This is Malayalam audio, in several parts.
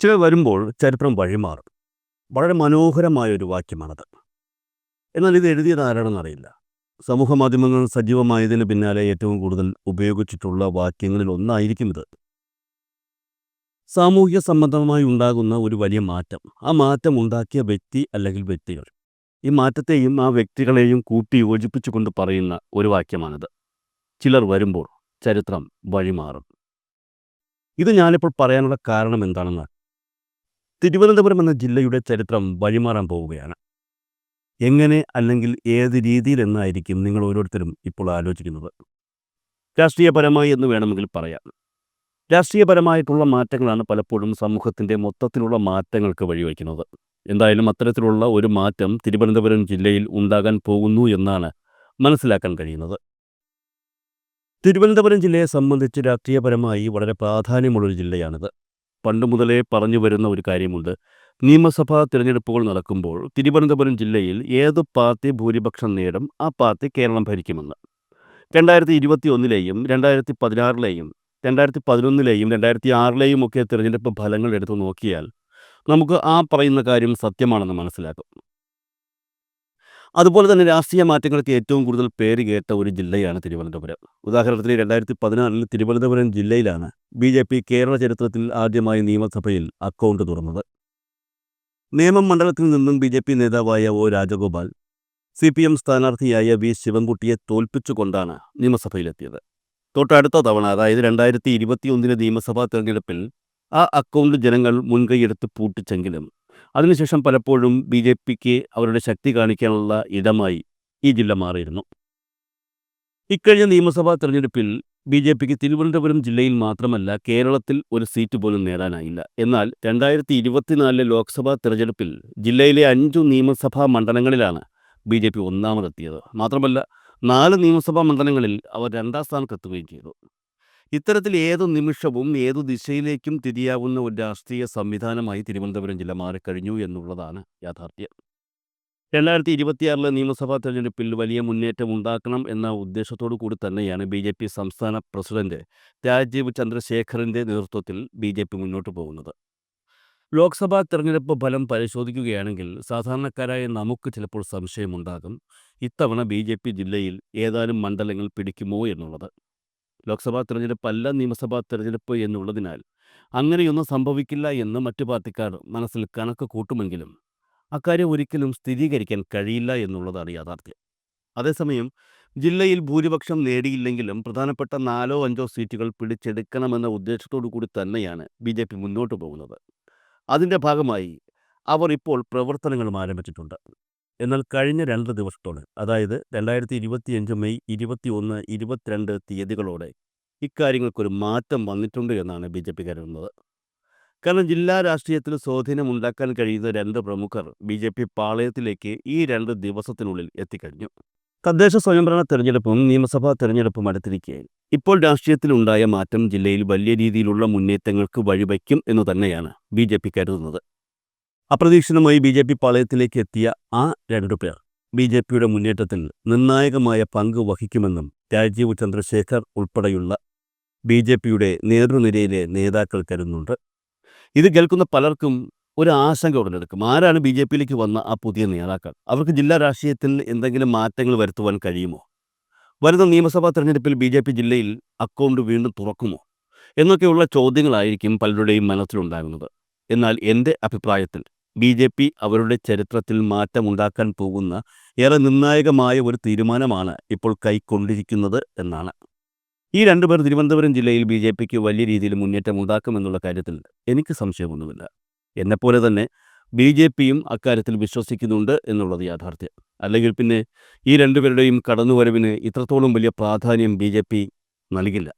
ചിലർ വരുമ്പോൾ ചരിത്രം വഴിമാറും. വളരെ മനോഹരമായ ഒരു വാക്യമാണത്. എന്നാൽ ഇത് എഴുതിയത് ആരാണെന്ന് അറിയില്ല. സമൂഹ മാധ്യമങ്ങൾ സജീവമായതിന് പിന്നാലെ ഏറ്റവും കൂടുതൽ ഉപയോഗിച്ചിട്ടുള്ള വാക്യങ്ങളിൽ ഒന്നായിരിക്കും ഇത്. സാമൂഹ്യ സംബന്ധമായി ഉണ്ടാകുന്ന ഒരു വലിയ മാറ്റം. ആ മാറ്റം ഉണ്ടാക്കിയ വ്യക്തി അല്ലെങ്കിൽ വ്യക്തികൾ. ഈ മാറ്റത്തെയും ആ വ്യക്തികളെയും കൂട്ടി യോജിപ്പിച്ചുകൊണ്ട് പറയുന്ന ഒരു വാക്യമാണിത്. ചിലർ വരുമ്പോൾ ചരിത്രം വഴിമാറും. ഇത് ഞാനിപ്പോൾ പറയാനുള്ള കാരണം എന്താണെന്ന് തിരുവനന്തപുരം എന്ന ജില്ലയുടെ ചരിത്രം വഴിമാറാൻ പോവുകയാണ്. എങ്ങനെ അല്ലെങ്കിൽ ഏത് രീതിയിൽ എന്നായിരിക്കും നിങ്ങൾ ഓരോരുത്തരും ഇപ്പോൾ ആലോചിക്കുന്നത്. രാഷ്ട്രീയപരമായി എന്ന് വേണമെങ്കിൽ പറയാം. രാഷ്ട്രീയപരമായിട്ടുള്ള മാറ്റങ്ങളാണ് പലപ്പോഴും സമൂഹത്തിന്റെ മൊത്തത്തിലുള്ള മാറ്റങ്ങൾക്ക് വഴിവെക്കുന്നത്. എന്തായാലും അത്തരത്തിലുള്ള ഒരു മാറ്റം തിരുവനന്തപുരം ജില്ലയിൽ ഉണ്ടാകാൻ പോകുന്നു എന്നാണ് മനസ്സിലാക്കാൻ കഴിയുന്നത്. തിരുവനന്തപുരം ജില്ലയെ സംബന്ധിച്ച് രാഷ്ട്രീയപരമായി വളരെ പ്രാധാന്യമുള്ളൊരു ജില്ലയാണിത്. പണ്ട് മുതലേ പറഞ്ഞു വരുന്ന ഒരു കാര്യമുണ്ട്. നിയമസഭാ തിരഞ്ഞെടുപ്പുകൾ നടക്കുമ്പോൾ തിരുവനന്തപുരം ജില്ലയിൽ ഏത് പാർട്ടി ഭൂരിപക്ഷം നേടും ആ പാർട്ടി കേരളം ഭരിക്കുമെന്ന്. രണ്ടായിരത്തി ഇരുപത്തി ഒന്നിലെയും രണ്ടായിരത്തി പതിനാറിലെയും രണ്ടായിരത്തി പതിനൊന്നിലെയും രണ്ടായിരത്തി ആറിലെയും ഒക്കെ തിരഞ്ഞെടുപ്പ് ഫലങ്ങൾ എടുത്തു നോക്കിയാൽ നമുക്ക് ആ പറയുന്ന കാര്യം സത്യമാണെന്ന് മനസ്സിലാക്കും അതുപോലെ തന്നെ രാഷ്ട്രീയ മാറ്റങ്ങൾക്ക് ഏറ്റവും കൂടുതൽ പേര് കേട്ട ഒരു ജില്ലയാണ് തിരുവനന്തപുരം. ഉദാഹരണത്തിന് രണ്ടായിരത്തി പതിനാറിൽ തിരുവനന്തപുരം ജില്ലയിലാണ് ബി ജെ പി കേരള ചരിത്രത്തിൽ ആദ്യമായി നിയമസഭയിൽ അക്കൗണ്ട് തുറന്നത്. നിയമം മണ്ഡലത്തിൽ നിന്നും ബി ജെ പി നേതാവായ O Rajagopal C P M സ്ഥാനാർത്ഥിയായ V ശിവൻകുട്ടിയെ തോൽപ്പിച്ചുകൊണ്ടാണ് നിയമസഭയിലെത്തിയത്. തൊട്ടടുത്ത തവണ അതായത് രണ്ടായിരത്തി ഇരുപത്തിയൊന്നിലെ നിയമസഭാ തെരഞ്ഞെടുപ്പിൽ ആ അക്കൗണ്ട് ജനങ്ങൾ മുൻകൈയെടുത്ത് പൂട്ടിച്ചെങ്കിലും അതിനുശേഷം പലപ്പോഴും ബി ജെ പിക്ക് അവരുടെ ശക്തി കാണിക്കാനുള്ള ഇടമായി ഈ ജില്ല മാറിയിരുന്നു. ഇക്കഴിഞ്ഞ നിയമസഭാ തെരഞ്ഞെടുപ്പിൽ ബി ജെ പിക്ക് തിരുവനന്തപുരം ജില്ലയിൽ മാത്രമല്ല കേരളത്തിൽ ഒരു സീറ്റ് പോലും നേടാനായില്ല. എന്നാൽ രണ്ടായിരത്തി ഇരുപത്തിനാലിലെ ലോക്സഭാ തെരഞ്ഞെടുപ്പിൽ ജില്ലയിലെ അഞ്ചു നിയമസഭാ മണ്ഡലങ്ങളിലാണ് ബി ജെ പി ഒന്നാമതെത്തിയത്. മാത്രമല്ല നാല് നിയമസഭാ മണ്ഡലങ്ങളിൽ അവർ രണ്ടാം സ്ഥാനത്തെത്തുകയും ചെയ്തു. ഇത്തരത്തിൽ ഏതു നിമിഷവും ഏതു ദിശയിലേക്കും തിരിയാവുന്ന ഒരു രാഷ്ട്രീയ സംവിധാനമായി തിരുവനന്തപുരം ജില്ല മാറിക്കഴിഞ്ഞു എന്നുള്ളതാണ് യാഥാർത്ഥ്യം. രണ്ടായിരത്തി ഇരുപത്തിയാറിലെ നിയമസഭാ തെരഞ്ഞെടുപ്പിൽ വലിയ മുന്നേറ്റം ഉണ്ടാക്കണം എന്ന ഉദ്ദേശത്തോടു കൂടി തന്നെയാണ് ബി ജെ പി സംസ്ഥാന പ്രസിഡന്റ് രാജീവ് ചന്ദ്രശേഖറിന്റെ നേതൃത്വത്തിൽ ബി ജെ പി മുന്നോട്ട് പോകുന്നത്. ലോക്സഭാ തെരഞ്ഞെടുപ്പ് ഫലം പരിശോധിക്കുകയാണെങ്കിൽ സാധാരണക്കാരായ നമുക്ക് ചിലപ്പോൾ സംശയമുണ്ടാകും ഇത്തവണ ബി ജെ പി ജില്ലയിൽ ഏതാനും മണ്ഡലങ്ങൾ പിടിക്കുമോ എന്നുള്ളത്. ലോക്സഭാ തെരഞ്ഞെടുപ്പല്ല നിയമസഭാ തെരഞ്ഞെടുപ്പ് എന്നുള്ളതിനാൽ അങ്ങനെയൊന്നും സംഭവിക്കില്ല എന്ന് മറ്റു പാർട്ടിക്കാർ മനസ്സിൽ കണക്ക് കൂട്ടുമെങ്കിലും അക്കാര്യം ഒരിക്കലും സ്ഥിരീകരിക്കാൻ കഴിയില്ല എന്നുള്ളതാണ് യാഥാർത്ഥ്യം. അതേസമയം ജില്ലയിൽ ഭൂരിപക്ഷം നേടിയില്ലെങ്കിലും പ്രധാനപ്പെട്ട നാലോ അഞ്ചോ സീറ്റുകൾ പിടിച്ചെടുക്കണമെന്ന ഉദ്ദേശത്തോടു കൂടി തന്നെയാണ് ബി ജെ പി മുന്നോട്ട് പോകുന്നത്. അതിന്റെ ഭാഗമായി അവർ ഇപ്പോൾ പ്രവർത്തനങ്ങളും ആരംഭിച്ചിട്ടുണ്ട്. എന്നാൽ കഴിഞ്ഞ രണ്ട് ദിവസത്തോടെ അതായത് രണ്ടായിരത്തി ഇരുപത്തിയഞ്ച് മെയ് ഇരുപത്തി ഒന്ന് ഇരുപത്തിരണ്ട് തീയതികളോടെ ഇക്കാര്യങ്ങൾക്കൊരു മാറ്റം വന്നിട്ടുണ്ട് എന്നാണ് ബി ജെ പി കരുതുന്നത്. കാരണം ജില്ലാ രാഷ്ട്രീയത്തിൽ സ്വാധീനമുണ്ടാക്കാൻ കഴിയുന്ന രണ്ട് പ്രമുഖർ ബി ജെ പി പാളയത്തിലേക്ക് ഈ രണ്ട് ദിവസത്തിനുള്ളിൽ എത്തിക്കഴിഞ്ഞു. തദ്ദേശ സ്വയംഭരണ തെരഞ്ഞെടുപ്പും നിയമസഭാ തെരഞ്ഞെടുപ്പും അടുത്തിരിക്കുകയായി ഇപ്പോൾ രാഷ്ട്രീയത്തിലുണ്ടായ മാറ്റം ജില്ലയിൽ വലിയ രീതിയിലുള്ള മുന്നേറ്റങ്ങൾക്ക് വഴിവയ്ക്കും എന്ന് തന്നെയാണ് ബി ജെ പി കരുതുന്നത്. അപ്രതീക്ഷിതമായി ബി ജെ പി പാളയത്തിലേക്ക് എത്തിയ ആ രണ്ടു പേർ ബി ജെ പിയുടെ മുന്നേറ്റത്തിൽ നിർണായകമായ പങ്ക് വഹിക്കുമെന്നും രാജീവ് ചന്ദ്രശേഖർ ഉൾപ്പെടെയുള്ള ബി ജെ പിയുടെ നേതൃനിരയിലെ നേതാക്കൾ കരുതുന്നുണ്ട്. ഇത് കേൾക്കുന്ന പലർക്കും ഒരു ആശങ്ക ഉടലെടുക്കും. ആരാണ് ബി ജെ പിയിലേക്ക് വന്ന ആ പുതിയ നേതാക്കൾ? അവർക്ക് ജില്ലാ രാഷ്ട്രീയത്തിൽ എന്തെങ്കിലും മാറ്റങ്ങൾ വരുത്തുവാൻ കഴിയുമോ? വരുന്ന നിയമസഭാ തെരഞ്ഞെടുപ്പിൽ ബി ജെ പി ജില്ലയിൽ അക്കൗണ്ട് വീണ്ടും തുറക്കുമോ? എന്നൊക്കെയുള്ള ചോദ്യങ്ങളായിരിക്കും പലരുടെയും മനസ്സിലുണ്ടാകുന്നത്. എന്നാൽ എന്റെ അഭിപ്രായത്തിൽ ബി ജെ പി അവരുടെ ചരിത്രത്തിൽ മാറ്റമുണ്ടാക്കാൻ പോകുന്ന ഏറെ നിർണായകമായ ഒരു തീരുമാനമാണ് ഇപ്പോൾ കൈക്കൊണ്ടിരിക്കുന്നത് എന്നാണ്. ഈ രണ്ടുപേർ തിരുവനന്തപുരം ജില്ലയിൽ ബി ജെ പിക്ക് വലിയ രീതിയിൽ മുന്നേറ്റം ഉണ്ടാക്കുമെന്നുള്ള കാര്യത്തിൽ എനിക്ക് സംശയമൊന്നുമില്ല. എന്നെപ്പോലെ തന്നെ ബി ജെ പിയും അക്കാര്യത്തിൽ വിശ്വസിക്കുന്നുണ്ട് എന്നുള്ളത് യാഥാർത്ഥ്യം. അല്ലെങ്കിൽ പിന്നെ ഈ രണ്ടുപേരുടെയും കടന്നുവരവിന് ഇത്രത്തോളം വലിയ പ്രാധാന്യം ബി ജെ പി നൽകില്ല.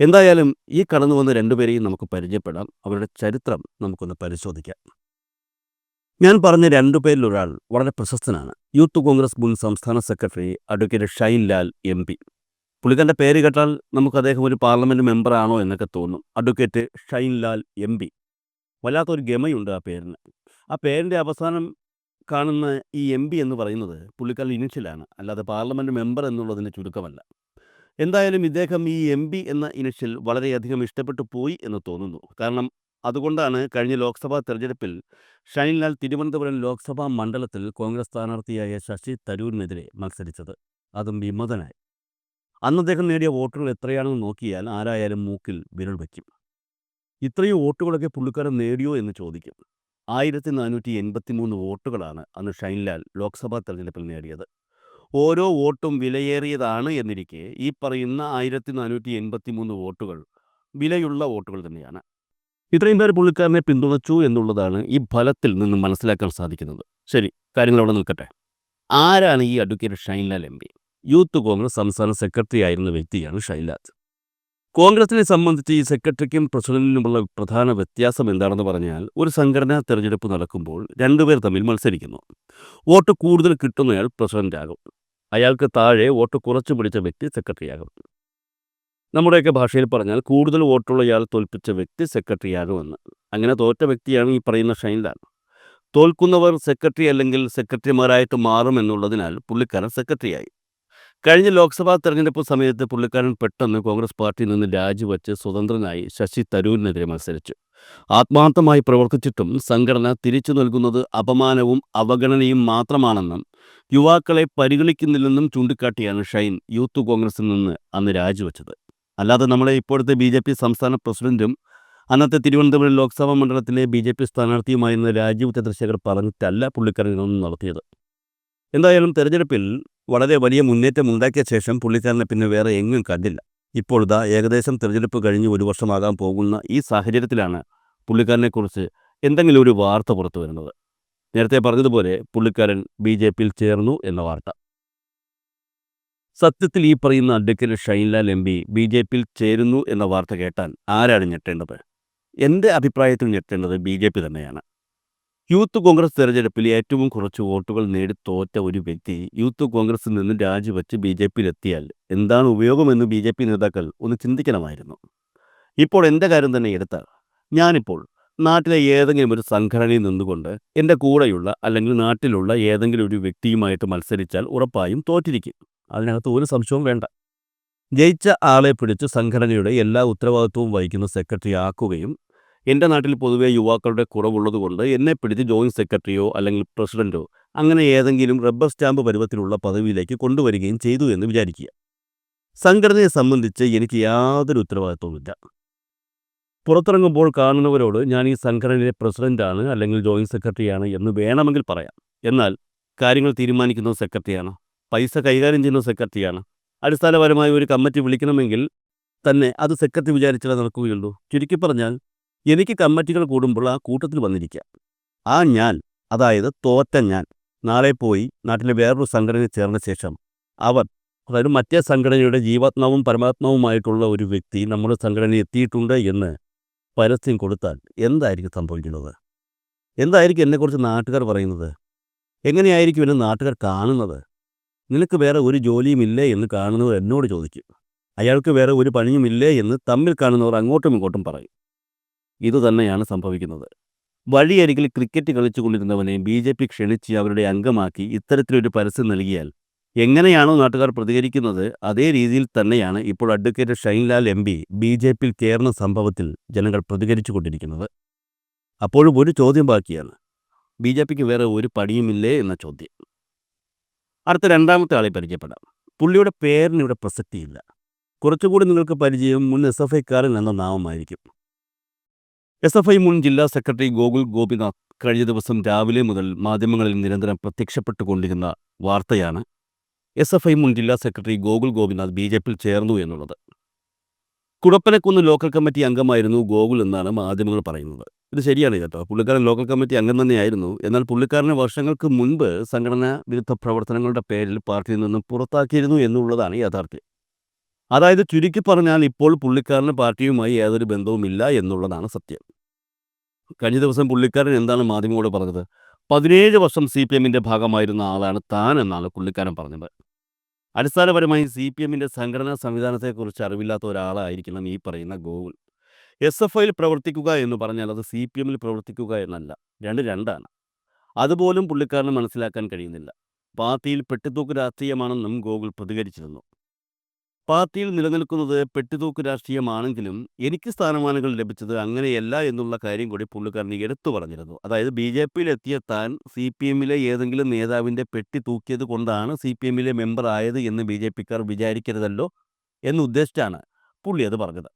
എന്തായാലും ഈ കടന്നു വന്ന രണ്ടുപേരെയും നമുക്ക് പരിചയപ്പെടാം. അവരുടെ ചരിത്രം നമുക്കൊന്ന് പരിശോധിക്കാം. ഞാൻ പറഞ്ഞ രണ്ടു ഒരാൾ വളരെ പ്രശസ്തനാണ്. യൂത്ത് കോൺഗ്രസ് മുൻ സംസ്ഥാന secretary advocate Shine Lal M P. പുള്ളിക്കാരന്റെ പേര് കേട്ടാൽ നമുക്ക് അദ്ദേഹം ഒരു പാർലമെന്റ് മെമ്പറാണോ എന്നൊക്കെ തോന്നും. Advocate Shine Lal M P. വല്ലാത്തൊരു ഗമയുണ്ട് ആ പേരിന്. ആ പേരിന്റെ അവസാനം കാണുന്ന ഈ എം പി എന്ന് പറയുന്നത് പുള്ളിക്കാരൻ ഇനിഷ്യലാണ്. അല്ലാതെ പാർലമെന്റ് മെമ്പർ എന്നുള്ളതിന്റെ ചുരുക്കമല്ല. എന്തായാലും ഇദ്ദേഹം ഈ എം പി എന്ന ഇനിഷ്യൽ വളരെയധികം ഇഷ്ടപ്പെട്ടു പോയി എന്ന് തോന്നുന്നു. കാരണം അതുകൊണ്ടാണ് കഴിഞ്ഞ ലോക്സഭാ തെരഞ്ഞെടുപ്പിൽ ഷൈൻലാൽ തിരുവനന്തപുരം ലോക്സഭാ മണ്ഡലത്തിൽ കോൺഗ്രസ് സ്ഥാനാർത്ഥിയായ ശശി തരൂരിനെതിരെ മത്സരിച്ചത്. അതും വിമതനായി. അന്ന് അദ്ദേഹം നേടിയ വോട്ടുകൾ എത്രയാണെന്ന് നോക്കിയാൽ ആരായാലും മൂക്കിൽ വിരൽ വയ്ക്കും. ഇത്രയും വോട്ടുകളൊക്കെ പുള്ളിക്കാരൻ നേടിയോ എന്ന് ചോദിക്കും. ആയിരത്തി നാനൂറ്റി എൺപത്തി മൂന്ന് വോട്ടുകളാണ് അന്ന് ഷൈൻലാൽ ലോക്സഭാ തെരഞ്ഞെടുപ്പിൽ നേടിയത്. ഓരോ വോട്ടും വിലയേറിയതാണ് എന്നിരിക്കെ ഈ പറയുന്ന ആയിരത്തി നാനൂറ്റി എൺപത്തി മൂന്ന് വോട്ടുകൾ വിലയുള്ള വോട്ടുകൾ തന്നെയാണ്. ഇത്രയും പേർ പുള്ളിക്കാരനെ പിന്തുണച്ചു എന്നുള്ളതാണ് ഈ ഫലത്തിൽ നിന്ന് മനസ്സിലാക്കാൻ സാധിക്കുന്നത്. ശരി കാര്യങ്ങൾ അവിടെ നിൽക്കട്ടെ. ആരാണ് ഈ advocate Shinelal M P? Youth Congress സംസ്ഥാന സെക്രട്ടറി ആയിരുന്ന വ്യക്തിയാണ് ഷൈൻലാൽ. കോൺഗ്രസിനെ സംബന്ധിച്ച് ഈ സെക്രട്ടറിക്കും പ്രസിഡന്റിനുമുള്ള പ്രധാന വ്യത്യാസം എന്താണെന്ന് പറഞ്ഞാൽ ഒരു സംഘടനാ തെരഞ്ഞെടുപ്പ് നടക്കുമ്പോൾ രണ്ടുപേർ തമ്മിൽ മത്സരിക്കുന്നു. വോട്ട് കൂടുതൽ കിട്ടുന്നയാൾ പ്രസിഡന്റാകും. അയാൾക്ക് താഴെ വോട്ട് കുറച്ച് പിടിച്ച വ്യക്തി സെക്രട്ടറിയാകും. നമ്മുടെയൊക്കെ ഭാഷയിൽ പറഞ്ഞാൽ കൂടുതൽ വോട്ടുള്ള ഇയാൾ തോൽപ്പിച്ച വ്യക്തി സെക്രട്ടറിയാകുമെന്ന് അങ്ങനെ തോറ്റ വ്യക്തിയാണ് ഈ പറയുന്ന ഷൈൻലാൽ തോൽക്കുന്നവർ സെക്രട്ടറി അല്ലെങ്കിൽ സെക്രട്ടറിമാരായിട്ട് മാറുമെന്നുള്ളതിനാൽ പുള്ളിക്കാരൻ സെക്രട്ടറിയായി കഴിഞ്ഞ ലോക്സഭാ തെരഞ്ഞെടുപ്പ് സമയത്ത് പുള്ളിക്കാരൻ പെട്ടെന്ന് കോൺഗ്രസ് പാർട്ടിയിൽ നിന്ന് രാജിവെച്ച് സ്വതന്ത്രനായി ശശി തരൂരിനെതിരെ മത്സരിച്ചു. ആത്മാർത്ഥമായി പ്രവർത്തിച്ചിട്ടും സംഘടന തിരിച്ചു നൽകുന്നത് അപമാനവും അവഗണനയും മാത്രമാണെന്നും യുവാക്കളെ പരിഗണിക്കുന്നില്ലെന്നും ചൂണ്ടിക്കാട്ടിയാണ് ഷൈൻ യൂത്ത് കോൺഗ്രസിൽ നിന്ന് അന്ന് രാജിവെച്ചത്. അല്ലാതെ നമ്മളെ ഇപ്പോഴത്തെ ബി ജെ പി സംസ്ഥാന പ്രസിഡന്റും അന്നത്തെ തിരുവനന്തപുരം ലോക്സഭാ മണ്ഡലത്തിലെ ബി ജെ പി സ്ഥാനാർത്ഥിയുമായിരുന്ന രാജീവ് ചന്ദ്രശേഖർ പറഞ്ഞിട്ടല്ല പുള്ളിക്കാരൻ നടത്തിയത്. എന്തായാലും തെരഞ്ഞെടുപ്പിൽ വളരെ വലിയ മുന്നേറ്റം ഉണ്ടാക്കിയ ശേഷം പുള്ളിക്കാരനെ പിന്നെ വേറെ എങ്ങും കണ്ടില്ല. ഇപ്പോഴിതാ ഏകദേശം തെരഞ്ഞെടുപ്പ് കഴിഞ്ഞ് ഒരു വർഷമാകാൻ പോകുന്ന ഈ സാഹചര്യത്തിലാണ് പുള്ളിക്കാരനെക്കുറിച്ച് എന്തെങ്കിലും ഒരു വാർത്ത പുറത്തു വരുന്നത്. നേരത്തെ പറഞ്ഞതുപോലെ പുള്ളിക്കാരൻ ബി ജെ പിയിൽ ചേർന്നു എന്ന വാർത്ത. സത്യത്തിൽ ഈ പറയുന്ന advocate Shinelal M P B J പിയിൽ ചേരുന്നു എന്ന വാർത്ത കേട്ടാൽ ആരാണ് ഞെട്ടേണ്ടത്? എന്റെ അഭിപ്രായത്തിൽ ഞെട്ടേണ്ടത് ബി ജെ പി തന്നെയാണ്. യൂത്ത് കോൺഗ്രസ് തെരഞ്ഞെടുപ്പിൽ ഏറ്റവും കുറച്ച് വോട്ടുകൾ നേടി തോറ്റ ഒരു വ്യക്തി യൂത്ത് കോൺഗ്രസിൽ നിന്ന് രാജിവെച്ച് ബി ജെ പിയിലെത്തിയാൽ എന്താണ് ഉപയോഗമെന്ന് ബി ജെ പി നേതാക്കൾ ഒന്ന് ചിന്തിക്കണമായിരുന്നു. ഇപ്പോൾ എന്റെ കാര്യം തന്നെ എടുത്താൽ ഞാനിപ്പോൾ നാട്ടിലെ ഏതെങ്കിലും ഒരു സംഘടനയിൽ നിന്നുകൊണ്ട് എന്റെ കൂടെയുള്ള അല്ലെങ്കിൽ നാട്ടിലുള്ള ഏതെങ്കിലും ഒരു വ്യക്തിയുമായിട്ട് മത്സരിച്ചാൽ ഉറപ്പായും തോറ്റിരിക്കും. അതിനകത്ത് ഒരു സംശയവും വേണ്ട. ജയിച്ച ആളെ പിടിച്ച് സംഘടനയുടെ എല്ലാ ഉത്തരവാദിത്വവും വഹിക്കുന്ന സെക്രട്ടറി ആക്കുകയും എന്റെ നാട്ടിൽ പൊതുവെ യുവാക്കളുടെ കുറവുള്ളതുകൊണ്ട് എന്നെ പിടിച്ച് ജോയിന്റ് സെക്രട്ടറിയോ അല്ലെങ്കിൽ പ്രസിഡന്റോ അങ്ങനെ ഏതെങ്കിലും റബ്ബർ സ്റ്റാമ്പ് പരുവത്തിലുള്ള പദവിയിലേക്ക് കൊണ്ടുവരികയും ചെയ്തു എന്ന് വിചാരിക്കുക. സംഘടനയെ സംബന്ധിച്ച് എനിക്ക് യാതൊരു ഉത്തരവാദിത്വവുമില്ല. പുറത്തിറങ്ങുമ്പോൾ കാണുന്നവരോട് ഞാൻ ഈ സംഘടനയിലെ പ്രസിഡന്റാണ് അല്ലെങ്കിൽ ജോയിന്റ് സെക്രട്ടറിയാണ് എന്ന് വേണമെങ്കിൽ പറയാം. എന്നാൽ കാര്യങ്ങൾ തീരുമാനിക്കുന്നത് സെക്രട്ടറിയാണ്? പൈസ കൈകാര്യം ചെയ്യുന്ന സെക്രട്ടറിയാണ്. അടിസ്ഥാനപരമായി ഒരു കമ്മിറ്റി വിളിക്കണമെങ്കിൽ തന്നെ അത് സെക്രട്ടറി വിചാരിച്ചാലേ നടക്കുകയുള്ളൂ. ചുരുക്കി പറഞ്ഞാൽ എനിക്ക് കമ്മിറ്റികൾ കൂടുമ്പോൾ ആ കൂട്ടത്തിൽ വന്നിരിക്കുക. ആ ഞാൻ അതായത് തോറ്റ ഞാൻ നാളെ പോയി നാട്ടിലെ വേറൊരു സംഘടനയിൽ ചേർന്ന ശേഷം അവർ അതായത് മറ്റേ സംഘടനയുടെ ജീവാത്മാവും പരമാത്മാവുമായിട്ടുള്ള ഒരു വ്യക്തി നമ്മുടെ സംഘടനയിൽ എത്തിയിട്ടുണ്ട് എന്ന് പരസ്യം കൊടുത്താൽ എന്തായിരിക്കും സംഭവിക്കുന്നത്? എന്തായിരിക്കും എന്നെക്കുറിച്ച് നാട്ടുകാർ പറയുന്നത്? എങ്ങനെയായിരിക്കും എന്നെ നാട്ടുകാർ കാണുന്നത്? നിനക്ക് വേറെ ഒരു ജോലിയുമില്ലേ എന്ന് കാണുന്നവർ എന്നോട് ചോദിക്കും. അയാൾക്ക് വേറെ ഒരു പണിയുമില്ലേ എന്ന് തമ്മിൽ കാണുന്നവർ അങ്ങോട്ടും ഇങ്ങോട്ടും പറയും. ഇതുതന്നെയാണ് സംഭവിക്കുന്നത്. വഴിയരികിൽ ക്രിക്കറ്റ് കളിച്ചുകൊണ്ടിരുന്നവനെ ബി ജെ പി ക്ഷണിച്ച് അവരുടെ അംഗമാക്കി ഇത്തരത്തിലൊരു പരസ്യം നൽകിയാൽ എങ്ങനെയാണോ നാട്ടുകാർ പ്രതികരിക്കുന്നത് അതേ രീതിയിൽ തന്നെയാണ് ഇപ്പോൾ advocate Shinelal M P B J പിയിൽ ചേർന്ന സംഭവത്തിൽ ജനങ്ങൾ പ്രതികരിച്ചു കൊണ്ടിരിക്കുന്നത് അപ്പോഴും ഒരു ചോദ്യം ബാക്കിയാണ്. ബി ജെ പിക്ക് വേറെ ഒരു പണിയുമില്ലേ എന്ന ചോദ്യം. അടുത്ത രണ്ടാമത്തെ ആളെ പരിചയപ്പെടാം. പുള്ളിയുടെ പേരിന് ഇവിടെ പ്രസക്തിയില്ല. കുറച്ചുകൂടി നിങ്ങൾക്ക് പരിചയം മുൻ എസ് എഫ് ഐക്കാരൻ എന്ന നാമമായിരിക്കും. എസ് എഫ് ഐ മുൻ ജില്ലാ സെക്രട്ടറി ഗോകുൽ ഗോപിനാഥ് കഴിഞ്ഞ ദിവസം രാവിലെ മുതൽ മാധ്യമങ്ങളിൽ നിരന്തരം പ്രത്യക്ഷപ്പെട്ടുകൊണ്ടിരുന്ന വാർത്തയാണ് എസ് എഫ് ഐ മുൻ ജില്ലാ secretary Gokul Gopinath B J പിയിൽ ചേർന്നു എന്നുള്ളത്. കുടപ്പനക്കുന്ന് ലോക്കൽ കമ്മിറ്റി അംഗമായിരുന്നു ഗോകുൽ എന്നാണ് മാധ്യമങ്ങൾ പറയുന്നത്. ഇത് ശരിയാണ് കേട്ടോ. പുള്ളിക്കാരൻ ലോക്കൽ കമ്മിറ്റി അംഗം തന്നെയായിരുന്നു. എന്നാൽ പുള്ളിക്കാരനെ വർഷങ്ങൾക്ക് മുൻപ് സംഘടനാ വിരുദ്ധ പ്രവർത്തനങ്ങളുടെ പേരിൽ പാർട്ടിയിൽ നിന്നും പുറത്താക്കിയിരുന്നു എന്നുള്ളതാണ് യാഥാർത്ഥ്യം. അതായത് ചുരുക്കി പറഞ്ഞാൽ ഇപ്പോൾ പുള്ളിക്കാരന് പാർട്ടിയുമായി യാതൊരു ബന്ധവുമില്ല എന്നുള്ളതാണ് സത്യം. കഴിഞ്ഞ ദിവസം പുള്ളിക്കാരൻ എന്താണ് മാധ്യമങ്ങളോട് പറഞ്ഞത്? പതിനേഴ് വർഷം സി പി എമ്മിന്റെ ഭാഗമായിരുന്ന ആളാണ് താൻ എന്നാണ് പുള്ളിക്കാരൻ പറഞ്ഞത്. അടിസ്ഥാനപരമായി സി പി എമ്മിന്റെ സംഘടനാ സംവിധാനത്തെക്കുറിച്ച് അറിവില്ലാത്ത ഒരാളായിരിക്കണം ഈ പറയുന്ന ഗോകുൽ. എസ് എഫ് ഐയിൽ പ്രവർത്തിക്കുക എന്ന് പറഞ്ഞാൽ അത് സി പി എമ്മിൽ പ്രവർത്തിക്കുക എന്നല്ല രണ്ട് രണ്ടാണ്. അതുപോലും പുള്ളിക്കാരന് മനസ്സിലാക്കാൻ കഴിയുന്നില്ല. പാർട്ടിയിൽ പെട്ടിത്തൂക്ക് രാഷ്ട്രീയമാണെന്നും ഗോകുൽ പ്രതികരിച്ചിരുന്നു. പാർട്ടിയിൽ നിലനിൽക്കുന്നത് പെട്ടിതൂക്ക് രാഷ്ട്രീയമാണെങ്കിലും എനിക്ക് സ്ഥാനമാനങ്ങൾ ലഭിച്ചത് അങ്ങനെയല്ല എന്നുള്ള കാര്യം കൂടി പുള്ളിക്കാരൻ എടുത്തു പറഞ്ഞിരുന്നു. അതായത് ബി ജെ പിയിൽ എത്തിയ താൻ സി പി എമ്മിലെ ഏതെങ്കിലും നേതാവിന്റെ പെട്ടി തൂക്കിയത് കൊണ്ടാണ് സി പി എമ്മിലെ മെമ്പർ ആയത് എന്ന് ബി ജെ പിക്കാർ വിചാരിക്കരുതല്ലോ എന്നുദ്ദേശിച്ചാണ് പുള്ളി അത് പറഞ്ഞത്.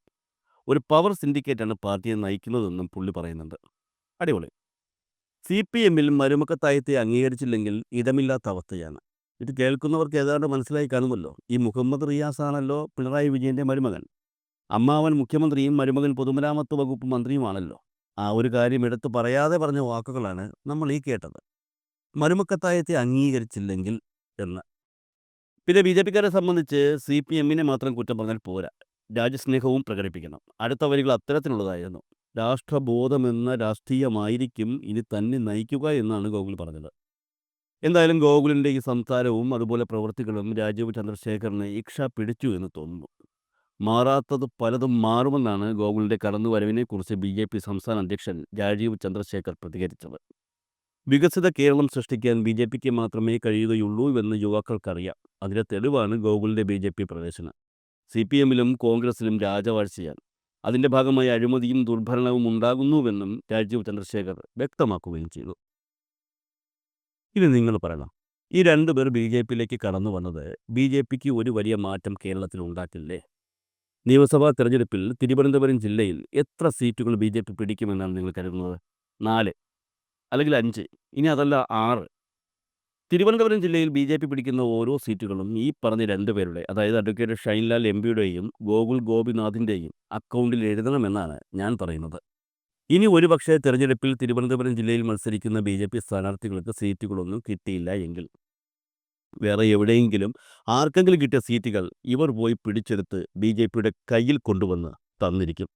ഒരു പവർ സിൻഡിക്കേറ്റാണ് പാർട്ടിയെ നയിക്കുന്നതെന്നും പുള്ളി പറയുന്നുണ്ട്. അടിപൊളി. സി പി എമ്മിൽ മരുമക്കത്തായത്തെ അംഗീകരിച്ചില്ലെങ്കിൽ ഇടമില്ലാത്ത അവസ്ഥയാണ്. ഇത് കേൾക്കുന്നവർക്ക് ഏതാണ്ട് മനസ്സിലായി കാണുമല്ലോ. ഈ മുഹമ്മദ് റിയാസ് ആണല്ലോ പിണറായി വിജയന്റെ മരുമകൻ. അമ്മാവൻ മുഖ്യമന്ത്രിയും മരുമകൻ പൊതുമരാമത്ത് വകുപ്പ് മന്ത്രിയുമാണല്ലോ. ആ ഒരു കാര്യം എടുത്തു പറയാതെ പറഞ്ഞ വാക്കുകളാണ് നമ്മൾ ഈ കേട്ടത്. മരുമക്കത്തായത്തെ അംഗീകരിച്ചില്ലെങ്കിൽ എന്ന്. പിന്നെ ബി ജെ പിക്കാരെ സംബന്ധിച്ച് സി പി എമ്മിനെ മാത്രം കുറ്റം പറഞ്ഞാൽ പോരാ. രാജ്യസ്നേഹവും പ്രകടിപ്പിക്കണം. അടുത്ത വരികൾ അത്തരത്തിലുള്ളതായിരുന്നു. രാഷ്ട്രബോധമെന്ന രാഷ്ട്രീയമായിരിക്കും ഇനി തന്നെ നയിക്കുക എന്നാണ് ഗോകുൽ പറഞ്ഞത്. എന്തായാലും ഗോകുലിന്റെ ഈ സംസാരവും അതുപോലെ പ്രവൃത്തികളും രാജീവ് ചന്ദ്രശേഖറിനെ ഇക്ഷ പിടിച്ചു എന്ന് തോന്നുന്നു. മാറാത്തത് പലതും മാറുമെന്നാണ് ഗോകുലിന്റെ കടന്നുവരവിനെക്കുറിച്ച് ബി ജെ പി സംസ്ഥാന അധ്യക്ഷൻ രാജീവ് ചന്ദ്രശേഖർ പ്രതികരിച്ചത്. വികസിത കേരളം സൃഷ്ടിക്കാൻ ബി ജെ പിക്ക് മാത്രമേ കഴിയുകയുള്ളൂ എന്ന് യുവാക്കൾക്കറിയാം. അതിന്റെ തെളിവാണ് ഗോകുലിന്റെ ബി ജെ പി പ്രവേശനം. സി പി എമ്മിലും കോൺഗ്രസിലും രാജവാഴ്ചയാൽ അതിന്റെ ഭാഗമായി അഴിമതിയും ദുർഭരണവും ഉണ്ടാകുന്നുവെന്നും രാജീവ് ചന്ദ്രശേഖർ വ്യക്തമാക്കുകയും ചെയ്തു. ഇനി നിങ്ങൾ പറയണം. ഈ രണ്ടുപേർ ബി ജെ പിയിലേക്ക് കടന്നു വന്നത് ബി ജെ പിക്ക് ഒരു വലിയ മാറ്റം കേരളത്തിൽ ഉണ്ടാക്കില്ലേ? നിയമസഭാ തെരഞ്ഞെടുപ്പിൽ തിരുവനന്തപുരം ജില്ലയിൽ എത്ര സീറ്റുകൾ ബി ജെ പി പിടിക്കുമെന്നാണ് നിങ്ങൾ കരുതുന്നത്? നാല് അല്ലെങ്കിൽ അഞ്ച്? ഇനി അതല്ല ആറ്. തിരുവനന്തപുരം ജില്ലയിൽ ബി ജെ പി പിടിക്കുന്ന ഓരോ സീറ്റുകളും ഈ പറഞ്ഞ രണ്ടുപേരുടെ അതായത് അഡ്വക്കേറ്റ് ഷൈൻലാൽ എം പിയുടെയും ഗോകുൽ ഗോപിനാഥിന്റെയും അക്കൗണ്ടിൽ എഴുതണമെന്നാണ് ഞാൻ പറയുന്നത്. ഇനി ഒരുപക്ഷേ തെരഞ്ഞെടുപ്പിൽ തിരുവനന്തപുരം ജില്ലയിൽ മത്സരിക്കുന്ന ബി ജെ പി സ്ഥാനാർത്ഥികൾക്ക് സീറ്റുകളൊന്നും കിട്ടിയില്ല എങ്കിൽ. വേറെ എവിടെയെങ്കിലും ആർക്കെങ്കിലും കിട്ടിയ സീറ്റുകൾ ഇവർ പോയി പിടിച്ചെടുത്ത് ബി ജെ പിയുടെ കയ്യിൽ കൊണ്ടുവന്ന് തന്നിരിക്കും.